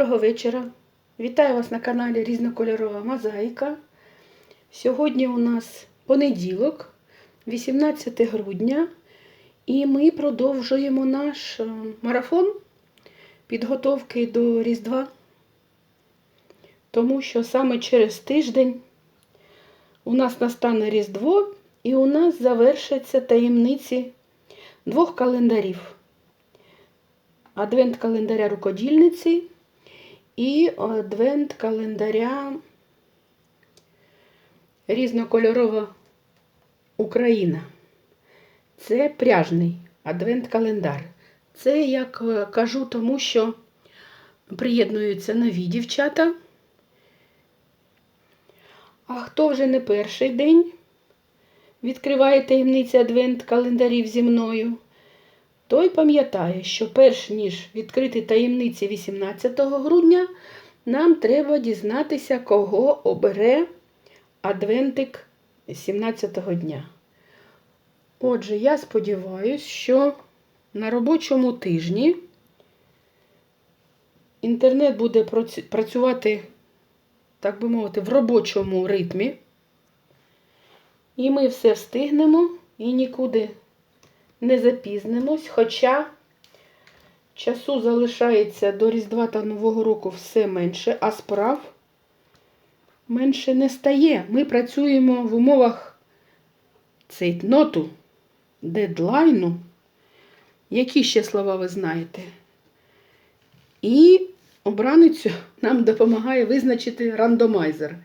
Доброго вечора. Вітаю вас на каналі Різнокольорова Мозаїка. Сьогодні у нас понеділок, 18 грудня, і ми продовжуємо наш е, марафон підготовки до Різдва, тому що саме через тиждень у нас настане Різдво і у нас завершаться таємниці двох календарів. Адвент календаря рукодільниці і адвент календаря різнокольорова Україна. Це пряжний адвент календар. Це, як е, кажу, тому що приєднуються нові дівчата. А хто вже не перший день відкриває таємниці адвент календарів зі мною? Той пам'ятає, що перш ніж відкрити таємниці 18 грудня, нам треба дізнатися, кого обере адвентик 17 дня. Отже, я сподіваюся, що на робочому тижні інтернет буде працювати, так би мовити, в робочому ритмі. І ми все встигнемо і нікуди не запізнимось, хоча часу залишається до Різдва та Нового року все менше, а справ менше не стає. Ми працюємо в умовах цейтноту, дедлайну. Які ще слова ви знаєте? І обраницю нам допомагає визначити рандомайзер.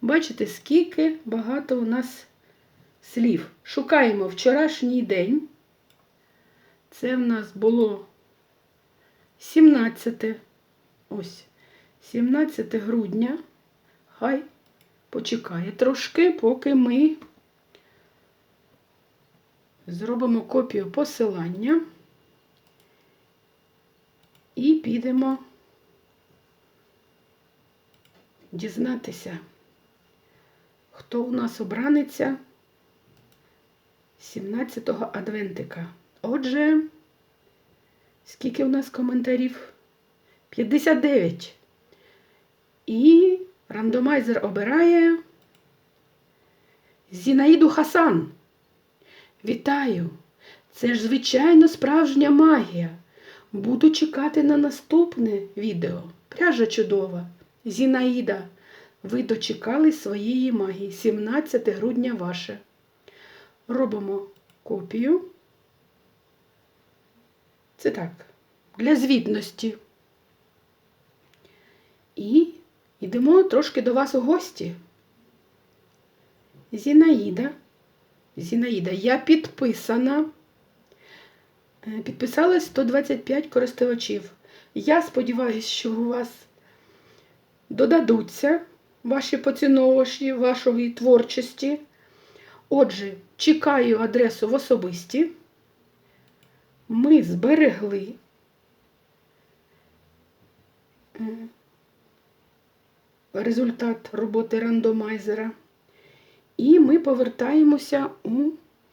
Бачите, скільки багато у нас слів. Шукаємо вчорашній день. Це в нас було 17. Ось 17 грудня. Хай почекає трошки, поки ми зробимо копію посилання і підемо дізнатися, хто у нас обраниться 17-го адвентика. Отже, скільки у нас коментарів? 59. І рандомайзер обирає Зінаїду Хасан. Вітаю! Це ж, звичайно, справжня магія. Буду чекати на наступне відео. Пряжа чудова. Зінаїда, ви дочекали своєї магії. 17 грудня ваше. Робимо копію. Це так, для звітності. І йдемо трошки до вас у гості. Зінаїда. Зінаїда, я підписана. Е, Підписалось 125 користувачів. Я сподіваюся, що у вас додадуться ваші поціновувачі вашої творчості. Отже, чекаю адресу в особисті. Ми зберегли результат роботи рандомайзера. І ми повертаємося у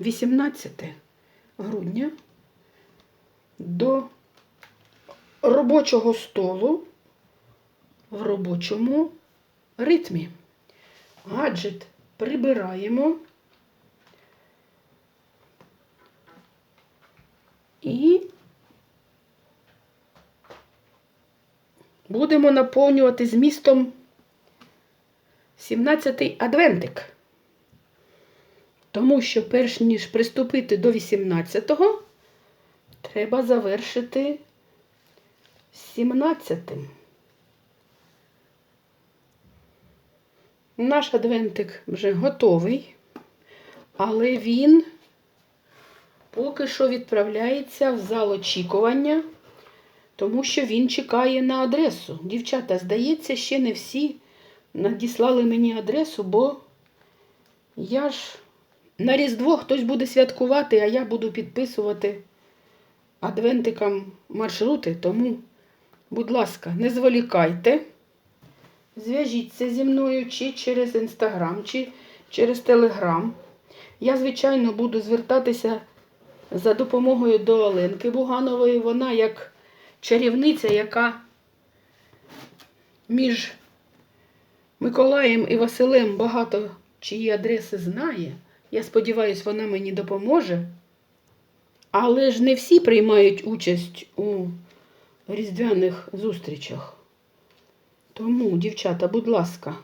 18 грудня до робочого столу в робочому ритмі. Гаджет прибираємо. І будемо наповнювати змістом 17-й адвентик. Тому що, перш ніж приступити до 18-го, треба завершити 17-тим. Наш адвентик вже готовий, але він поки що відправляється в зал очікування, тому що він чекає на адресу. Дівчата, здається, ще не всі надіслали мені адресу, бо я ж на Різдво хтось буде святкувати, а я буду підписувати адвентикам маршрути. Тому, будь ласка, не зволікайте. Зв'яжіться зі мною чи через інстаграм, чи через телеграм. Я, звичайно, буду звертатися за допомогою до Оленки Буганової. Вона як чарівниця, яка між Миколаєм і Василем багато чиї адреси знає. Я сподіваюся, вона мені допоможе. Але ж не всі приймають участь у різдвяних зустрічах. Тому, дівчата, будь ласка,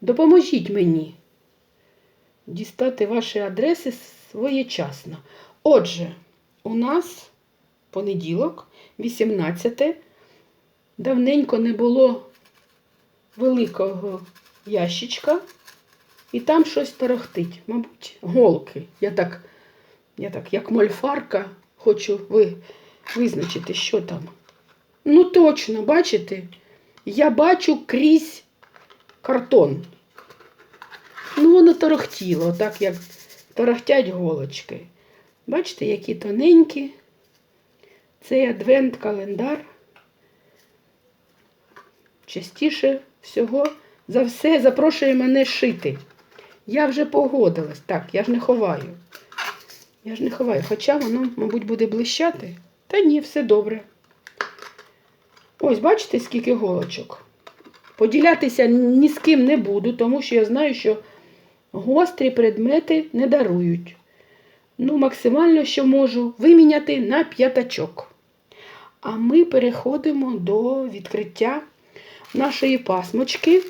допоможіть мені дістати ваші адреси своєчасно. Отже, у нас понеділок, 18. Давненько не було великого ящичка, і там щось торохтить. Мабуть, голки. Я так, я так, як мольфарка, хочу ви, визначити, що там. Ну, точно, бачите? Я бачу крізь картон. Ну, воно торохтіло, так як торохтять голочки. Бачите, які тоненькі. Цей адвент-календар. Частіше всього за все запрошує мене шити. Я вже погодилась. Так, я ж не ховаю. Я ж не ховаю. Хоча воно, мабуть, буде блищати. Та ні, все добре. Ось, бачите, скільки голочок. Поділятися ні з ким не буду, тому що я знаю, що гострі предмети не дарують. Ну, максимально, що можу, виміняти на п'ятачок. А ми переходимо до відкриття нашої пасмочки.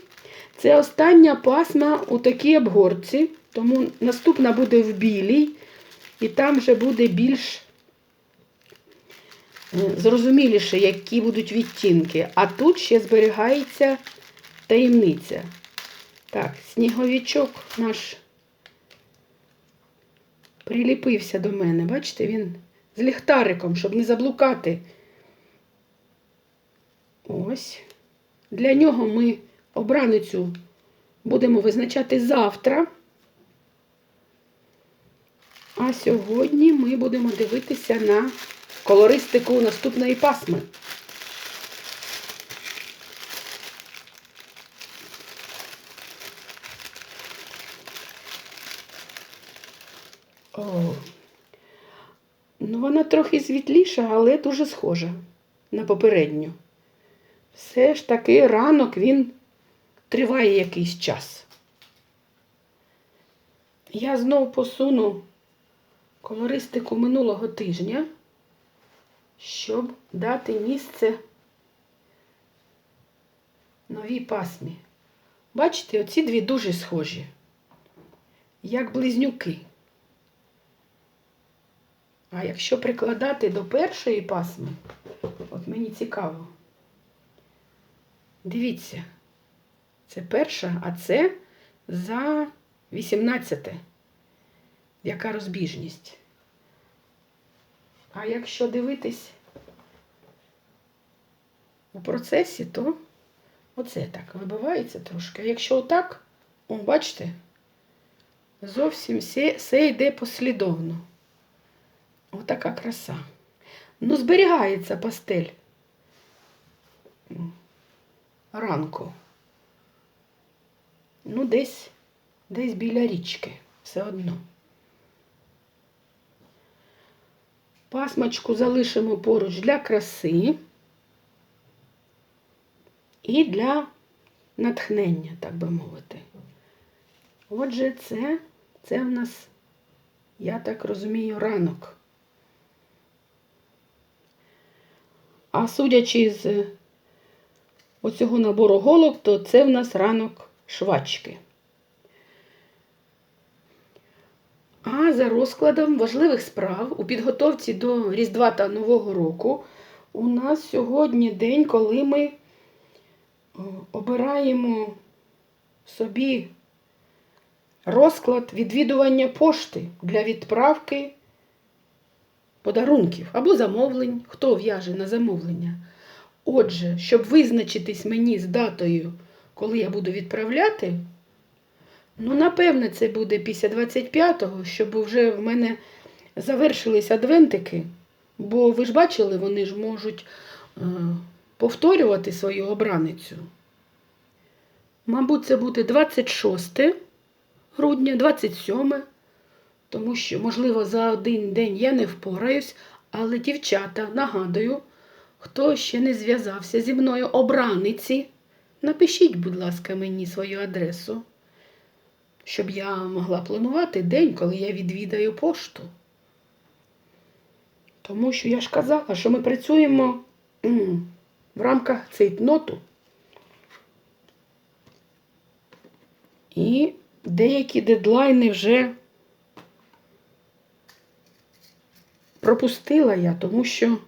Це остання пасма у такій обгорці, тому наступна буде в білій, і там вже буде більш е, зрозуміліше, які будуть відтінки. А тут ще зберігається таємниця. Так, сніговичок наш приліпився до мене. Бачите, він з ліхтариком, щоб не заблукати. Ось. Для нього ми обраницю будемо визначати завтра. А сьогодні ми будемо дивитися на колористику наступної пасми. О, ну вона трохи світліша, але дуже схожа на попередню. Все ж таки ранок він триває якийсь час. Я знов посуну колористику минулого тижня, щоб дати місце новій пасмі. Бачите, оці дві дуже схожі, як близнюки. А якщо прикладати до першої пасми, от мені цікаво. Дивіться, це перша, а це за 18. Яка розбіжність? А якщо дивитись у процесі, то оце так вибивається трошки. А якщо отак, о, бачите, зовсім все, все йде послідовно. Отака краса. Ну, зберігається пастель ранку. Ну, десь, десь біля річки, все одно. Пасмочку залишимо поруч для краси і для натхнення, так би мовити. Отже, це, це в нас, я так розумію, ранок. А судячи з оцього набору голок, то це в нас ранок швачки. А за розкладом важливих справ у підготовці до Різдва та Нового року у нас сьогодні день, коли ми обираємо собі розклад відвідування пошти для відправки подарунків або замовлень, хто в'яже на замовлення. Отже, щоб визначитись мені з датою, коли я буду відправляти, ну, напевне, це буде після 25-го, щоб вже в мене завершились адвентики. Бо ви ж бачили, вони ж можуть е, повторювати свою обраницю. Мабуть, це буде 26 грудня, 27, тому що, можливо, за один день я не впораюсь, але дівчата, нагадую, Хто ще не зв'язався зі мною обраниці, напишіть, будь ласка, мені свою адресу, щоб я могла планувати день, коли я відвідаю пошту. Тому що я ж казала, що ми працюємо в рамках цейтноту. І деякі дедлайни вже пропустила я, тому що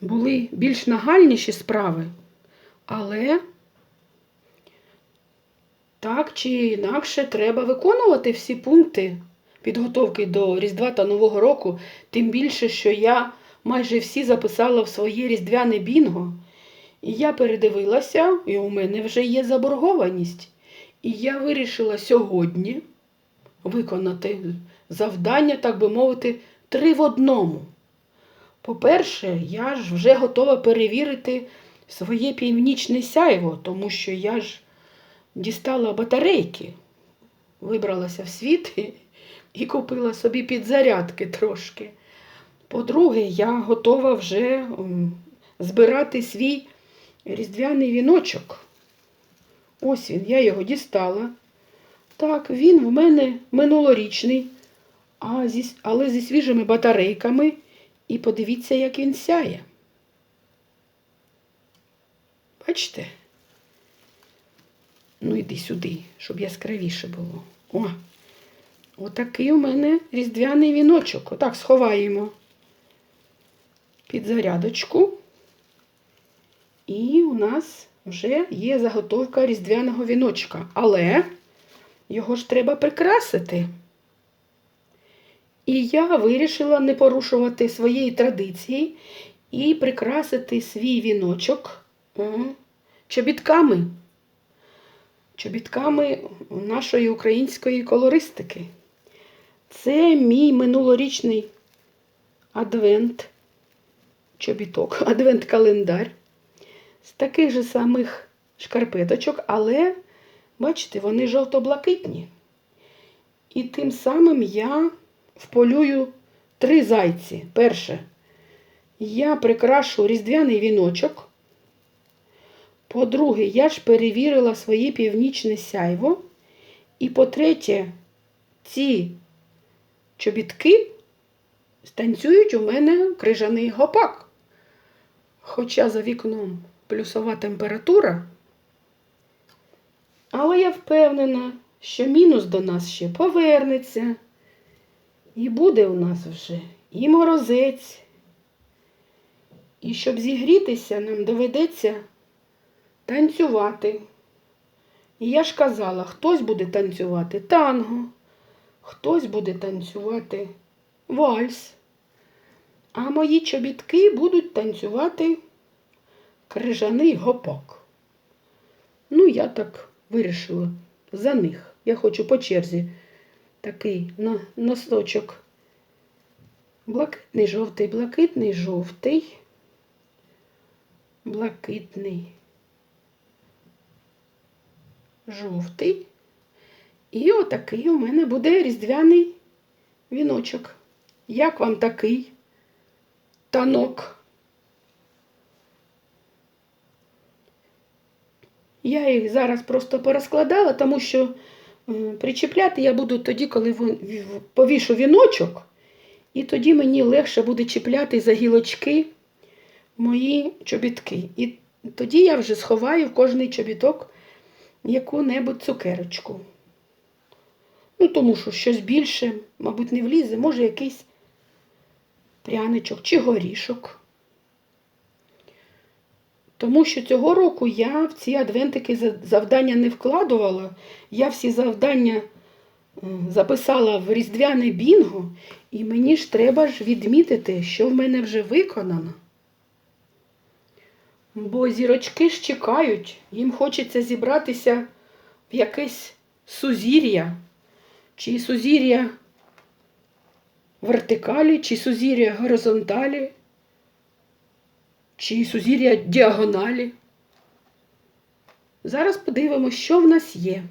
були більш нагальніші справи. Але так чи інакше треба виконувати всі пункти підготовки до Різдва та Нового року, тим більше, що я майже всі записала в своє різдвяне бінго. І я передивилася, і у мене вже є заборгованість. І я вирішила сьогодні виконати завдання, так би мовити, три в одному. По-перше, я ж вже готова перевірити своє північне сяйво, тому що я ж дістала батарейки, вибралася в світ і, купила собі підзарядки трошки. По-друге, я готова вже збирати свій різдвяний віночок. Ось він, я його дістала. Так, він в мене минулорічний, а зі, але зі свіжими батарейками. І подивіться, як він сяє. Бачите? Ну, іди сюди, щоб яскравіше було. О, отакий у мене різдвяний віночок. Отак сховаємо під зарядочку. І у нас вже є заготовка різдвяного віночка. Але його ж треба прикрасити. І я вирішила не порушувати своєї традиції і прикрасити свій віночок чобітками. Чобітками нашої української колористики. Це мій минулорічний адвент, чобіток, адвент-календар з таких же самих шкарпеточок, але, бачите, вони жовто-блакитні. І тим самим я вполюю три зайці. Перше, я прикрашу різдвяний віночок. По-друге, я ж перевірила своє північне сяйво. І по-третє, ці чобітки станцюють у мене крижаний гопак. Хоча за вікном плюсова температура, але я впевнена, що мінус до нас ще повернеться. І буде у нас вже і морозець. І щоб зігрітися, нам доведеться танцювати. І я ж казала, хтось буде танцювати танго, хтось буде танцювати вальс, а мої чобітки будуть танцювати крижаний гопак. Ну, я так вирішила за них. Я хочу по черзі такий носочок. Блакитний, жовтий, блакитний, жовтий, блакитний, жовтий. І отакий у мене буде різдвяний віночок. Як вам такий танок? Я їх зараз просто порозкладала, тому що причіпляти я буду тоді, коли повішу віночок, і тоді мені легше буде чіпляти за гілочки мої чобітки. І тоді я вже сховаю в кожний чобіток яку-небудь цукерочку. Ну, тому що щось більше, мабуть, не влізе, може якийсь пряничок чи горішок. Тому що цього року я в ці адвентики завдання не вкладувала. Я всі завдання е, записала в різдвяне бінго, і мені ж треба ж відмітити, що в мене вже виконано. Бо зірочки ж чекають, їм хочеться зібратися в якесь сузір'я, чи сузір'я вертикалі, чи сузір'я горизонталі чи сузір'я діагоналі. Зараз подивимося, що в нас є.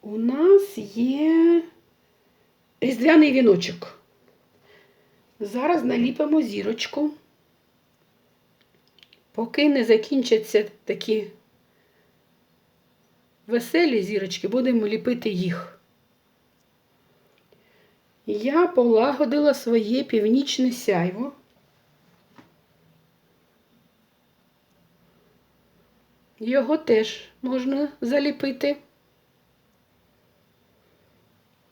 У нас є різдвяний віночок. Зараз наліпимо зірочку. Поки не закінчаться такі веселі зірочки, будемо ліпити їх. Я полагодила своє північне сяйво. Його теж можна заліпити.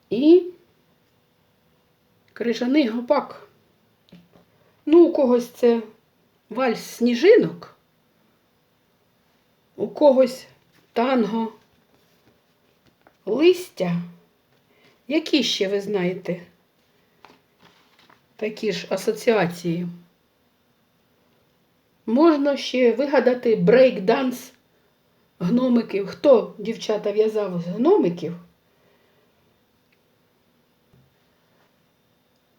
І крижаний гопак. Ну, у когось це вальс сніжинок, у когось танго листя. Які ще ви знаєте такі ж асоціації? Можна ще вигадати брейк-данс гномиків. Хто, дівчата, в'язав з гномиків?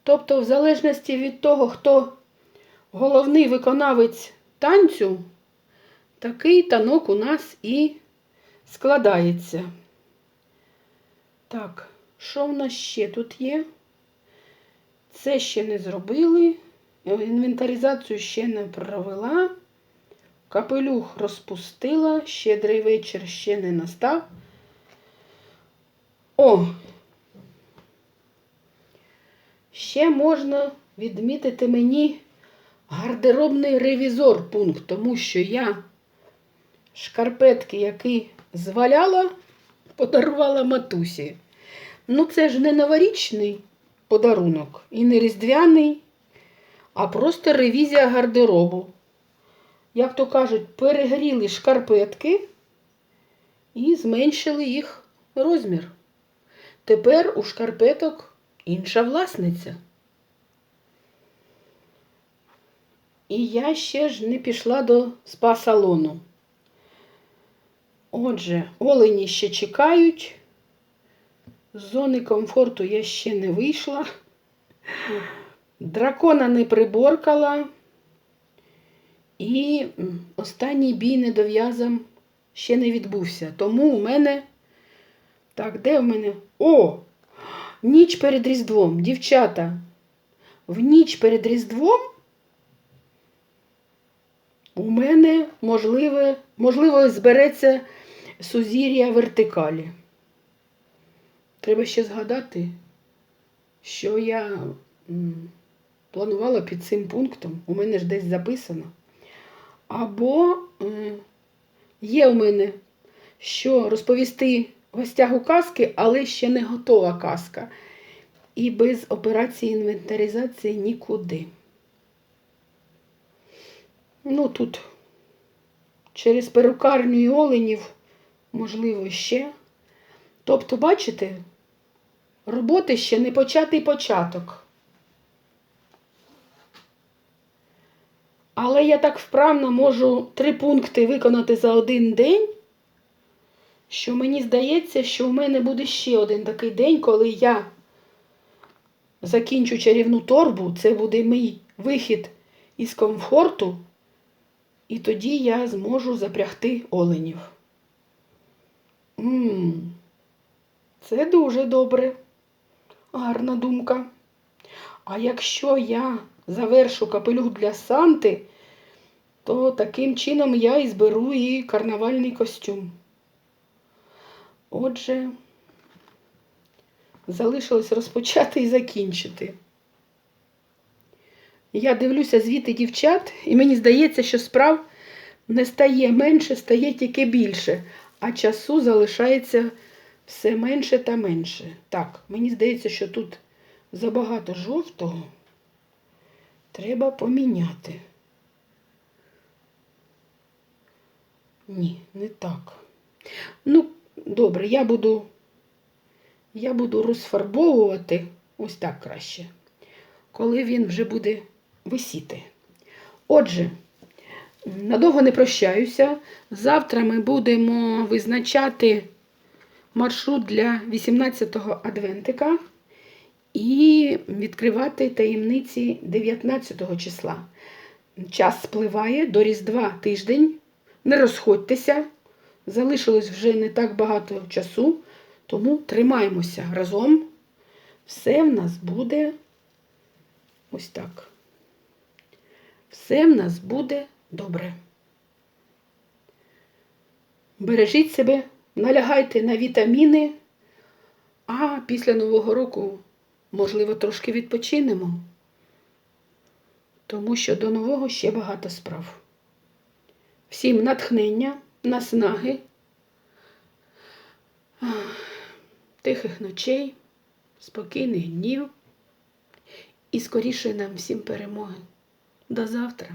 Тобто, в залежності від того, хто головний виконавець танцю, такий танок у нас і складається. Так, що в нас ще тут є? Це ще не зробили. Інвентаризацію ще не провела. Капелюх розпустила, щедрий вечір ще не настав. О! Ще можна відмітити мені гардеробний ревізор пункт, тому що я шкарпетки, які зваляла, подарувала матусі. Ну, це ж не новорічний подарунок і не різдвяний, а просто ревізія гардеробу. Як то кажуть, перегріли шкарпетки і зменшили їх розмір. Тепер у шкарпеток інша власниця. І я ще ж не пішла до спа-салону. Отже, олені ще чекають. З зони комфорту я ще не вийшла. Дракона не приборкала. І останній бій недов'язом ще не відбувся. Тому у мене. Так, де в мене? О! Ніч перед Різдвом. Дівчата. В ніч перед Різдвом у мене можливе, можливо збереться сузір'я вертикалі. Треба ще згадати, що я планувала під цим пунктом. У мене ж десь записано. Або є у мене що розповісти гостях у казки, але ще не готова казка. І без операції інвентаризації нікуди. Ну, тут через перукарню і оленів, можливо, ще. Тобто, бачите, роботи ще не початий початок. Але я так вправно можу три пункти виконати за один день, що мені здається, що в мене буде ще один такий день, коли я закінчу чарівну торбу, це буде мій вихід із комфорту, і тоді я зможу запрягти оленів. Ммм, це дуже добре. Гарна думка. А якщо я завершу капелюх для Санти, то таким чином я і зберу і карнавальний костюм. Отже, залишилось розпочати і закінчити. Я дивлюся звіти дівчат, і мені здається, що справ не стає менше, стає тільки більше, а часу залишається все менше та менше. Так, мені здається, що тут забагато жовтого треба поміняти. Ні, не так. Ну, добре, я буду, я буду розфарбовувати ось так краще, коли він вже буде висіти. Отже, надовго не прощаюся. Завтра ми будемо визначати маршрут для 18-го адвентика і відкривати таємниці 19 числа. Час спливає до Різдва тиждень. Не розходьтеся, залишилось вже не так багато часу, тому тримаємося разом. Все в нас буде ось так. Все в нас буде добре. Бережіть себе, налягайте на вітаміни, а після Нового року, можливо, трошки відпочинемо, тому що до нового ще багато справ. Всім натхнення, наснаги, тихих ночей, спокійних днів і скоріше нам всім перемоги. До завтра!